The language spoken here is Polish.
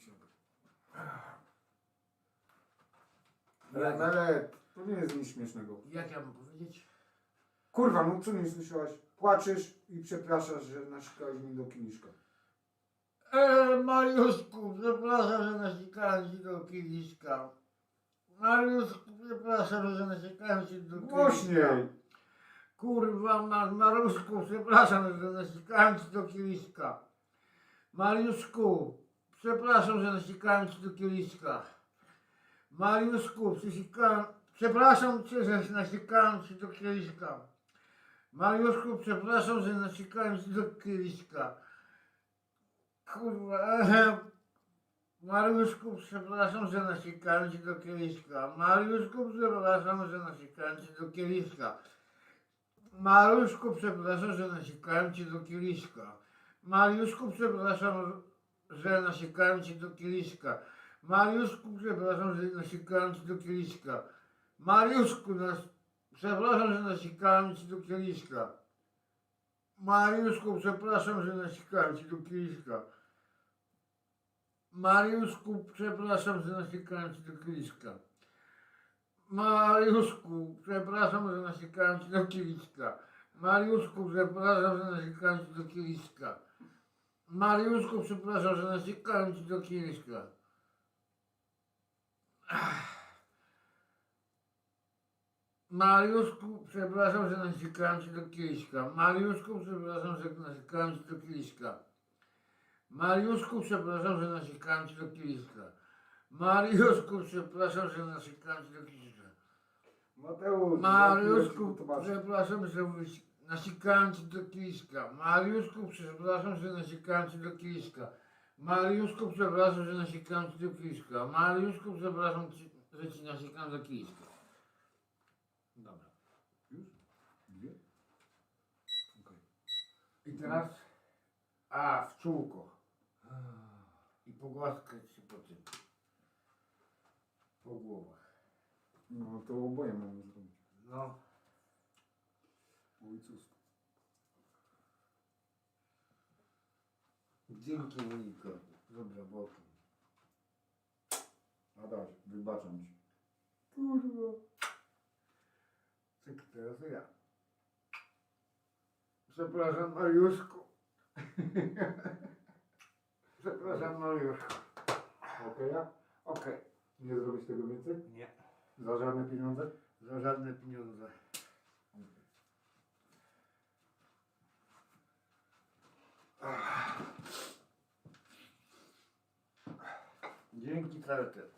siebie. Jak, Ale, ale to nie jest nic śmiesznego. jak ja mam powiedzieć? Kurwa, no co nie słyszałaś? Płaczesz i przepraszasz, że nasikałeś mi do kieliszka. E, Mariuszku, przepraszam, że nasikałem ci do kieliszka. Mariuszku, przepraszam, że nasikałem ci do kieliszka. Głośniej! Kurwa, ma- Mariuszku, przepraszam, że nasikałem ci do kieliszka. Mariuszku, przepraszam, że nasikałem ci do kieliszka. Mariuszku, przesikałem, przepraszam cię, że nasikałem ci do kieliszka. Mariuszku, przepraszam, że nasikałem ci do kieliszka. Kurwa. Mariuszku, przepraszam, że nasikałem ci do kieliszka. Mariuszku, przepraszam, że nasikałem ci do kieliszka. Mariuszku, przepraszam, że nasikałem ci do kieliszka. Mariuszku, przepraszam, że nasikałem ci do kieliszka. Mariuszku, przepraszam, że nasikałem ci do kieliszka. Mariuszku, nas... przepraszam, że nasikałem ci do kieliszka. Mariuszku, przepraszam, że nasikałem ci do kieliszka. Mariuszku, przepraszam, że nasikałem ci do kieliszka. Mariuszku, przepraszam, że nasikałem ci do kieliszka. Mariuszku, przepraszam, że nasikałem ci do kieliszka. Mariuszku, przepraszam, że nasikałem ci do kieliszka. Mariuszku, przepraszam, że nasikałem ci do kieliszka. Mariuszku, przepraszam, że nasikałem ci do kieliszka. Mariuszku, przepraszam, że nasikałem ci do kieliszka. Mariuszku, przepraszam, że nasikałem ci do kieliszka. Mateusz, Mariuszku, przepraszam, że wyś- nasikałem ci do kieliszka. Mariuszku, przepraszam, że nasikałem ci do kieliszka. Mariuszku, przepraszam, że nasikałem ci do kieliszka. Mariuszku, przepraszam, ci, że ci nasikałem do kieliszka. Dobra. Już? Dwie? Okej. I teraz, a, w czółko. I pogłaskać się po tym. Po głowach. No to oboje mamy zrobić. No. Ojcowsko. Dzięki Moniko. Dobra, bokiem. Adaś, wybaczam ci. Kurwa. Czekaj, teraz ja. Przepraszam Mariuszku. Przepraszam Mariuszku. Okej, ja? Okej. Nie zrobić tego więcej? Nie. Za żadne pieniądze? Za żadne pieniądze. 元気食べて。